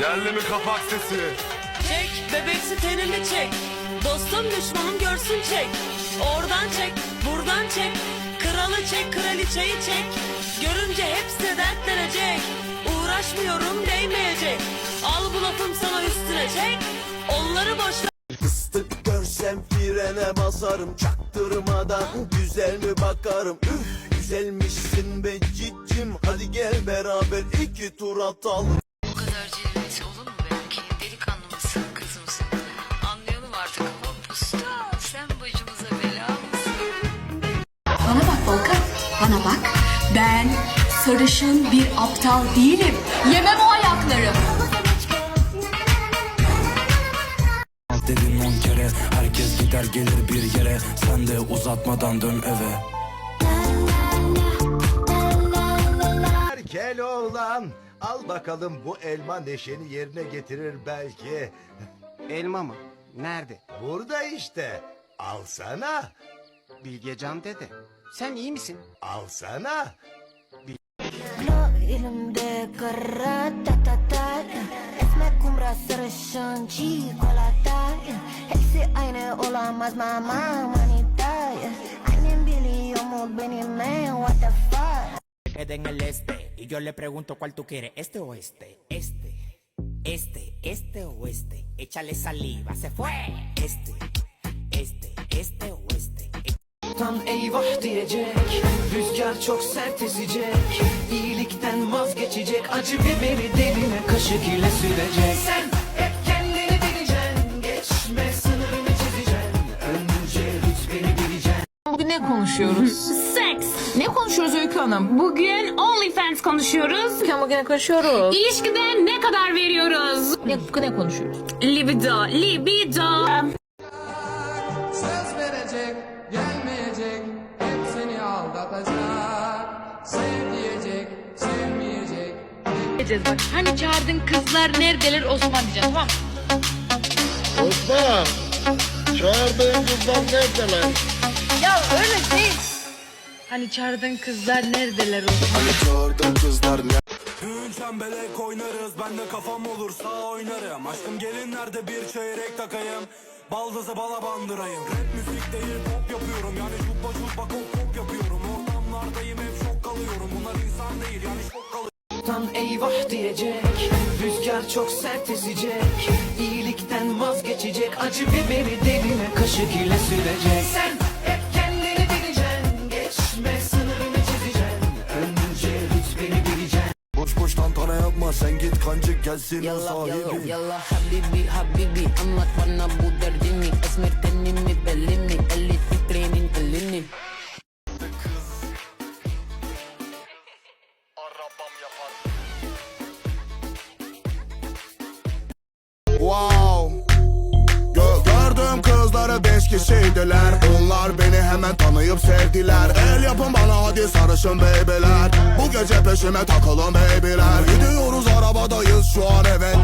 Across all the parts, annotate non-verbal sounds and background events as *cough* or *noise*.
Geldi mi kapak sesi? Çek bebeksi tenini çek. Dostum düşmanım görsün çek. Oradan çek buradan çek. Kralı çek kraliçeyi çek. Görünce hepsi dertlenecek. Uğraşmıyorum değmeyecek. Al bu lafım sana üstüne çek. Onları boşver. Fıstık görsem frene basarım. Çaktırmadan güzel mi bakarım? Üf güzelmişsin be cicim. Hadi gel beraber iki tur atalım bana bak. Ben sarışın bir aptal değilim. Yemem o ayakları. Dedim on kere Herkes gider gelir bir yere Sen de uzatmadan dön eve Gel oğlan. Al bakalım bu elma neşeni yerine getirir belki. Elma mı? Nerede? Burada işte. Alsana. Bilgecan dede. Sen iyi misin? Alsana. Elimde kara ta ta ta Esmer kumra sarışın çikolata Hepsi aynı olamaz mama manita Annem biliyor mu benim en what the fuck quede en el este y yo le pregunto cuál tú quieres, este o este, este, este, este o este. Échale saliva, se fue. Este, este, este o Tam eyvah diyecek Rüzgar çok sert esecek İyilikten vazgeçecek Acı biberi diline kaşık ile sürecek Sen hep kendini bileceksin Geçme sınırını çizeceksin Önce rütbeni bileceksin Bugün ne konuşuyoruz? *laughs* Seks Ne konuşuyoruz Öykü Hanım? Bugün OnlyFans konuşuyoruz Bugün bugüne konuşuyoruz. İlişkide ne kadar veriyoruz? Ne, ne konuşuyoruz? Libido, libido aldatacak. Sev diyecek, sevmeyecek, Diyeceğiz bak. Hani çağırdın kızlar neredeler Osman diyeceğiz tamam mı? Osman. Çağırdığın kızlar neredeler? Ya öyle değil. Hani çağırdın kızlar neredeler Osman? Gördüm kızlar ne Düğün çembelek oynarız Ben de kafam olursa oynarım Aşkım gelinlerde bir çeyrek takayım Baldızı bala bandırayım Rap müzik değil pop yapıyorum Yani şuppa şuppa kop kop yapıyorum Ortamlardayım hep şok kalıyorum. Bunlar insan değil yani şok kalıyorum. Eyvah diyecek Rüzgar çok sert esecek İyilikten vazgeçecek Acı biberi diline kaşık ile sürecek. Sen hep kendini bileceksin Geçme sınırını çizeceksin. Önce rütbeni bileceksin. Boş boş tantana yapma sen git kancık gelsin o sahibi. yallah habibi habibi. Anlat bana bu derdini Esmer tenimi bellimi Eli titrenin Wow. Gö- Gördüğüm kızları beş kişiydiler. Onlar beni hemen tanıyıp sevdiler. El yapın bana hadi sarışın beybeler Bu gece peşime takılın beybiler Gidiyoruz arabadayız şu an evet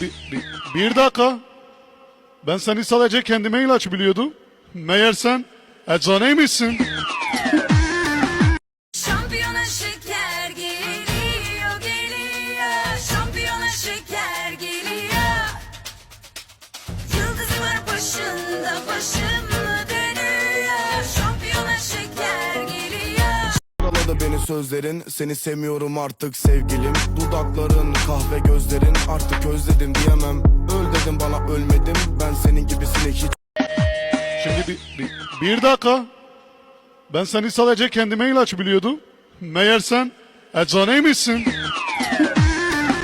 bir, bir, bir dakika. Ben seni sadece kendime ilaç biliyordum. Meğer sen eczaneymişsin. Beni sözlerin Seni sevmiyorum artık sevgilim Dudakların kahve gözlerin Artık özledim diyemem Öl dedim bana ölmedim Ben senin gibisini hiç Şimdi bir, bir, bir dakika. Ben seni sadece kendime ilaç biliyordum. Meğer sen eczaneymişsin.